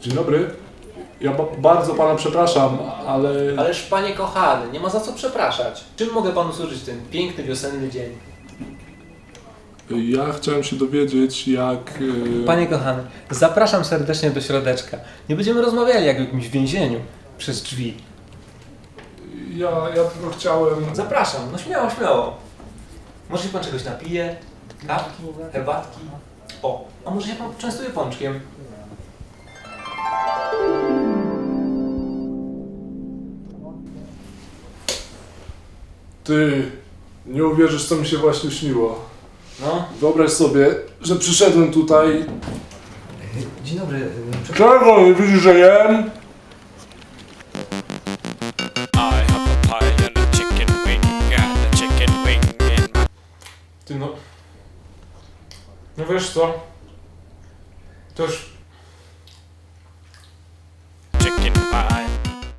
Dzień dobry. Ja ba- bardzo pana przepraszam, ale... Ależ panie kochany, nie ma za co przepraszać. Czym mogę panu służyć w ten piękny wiosenny dzień? Ja chciałem się dowiedzieć, jak... e, Panie kochany, zapraszam serdecznie do środeczka. Nie będziemy rozmawiali jak w jakimś więzieniu przez drzwi. Ja, ja tylko chciałem... Zapraszam, no śmiało, śmiało. Może się pan czegoś napije? Kawki, herbatki? A może się pan częstuje pączkiem? Ty, nie uwierzysz, co mi się właśnie śniło. No. Wyobraź sobie, że przyszedłem tutaj... Dzień dobry. Czego? Nie widzisz, że jem? I have a pie and a chicken wing and a chicken wing in my Ty no... No wiesz co? Dur.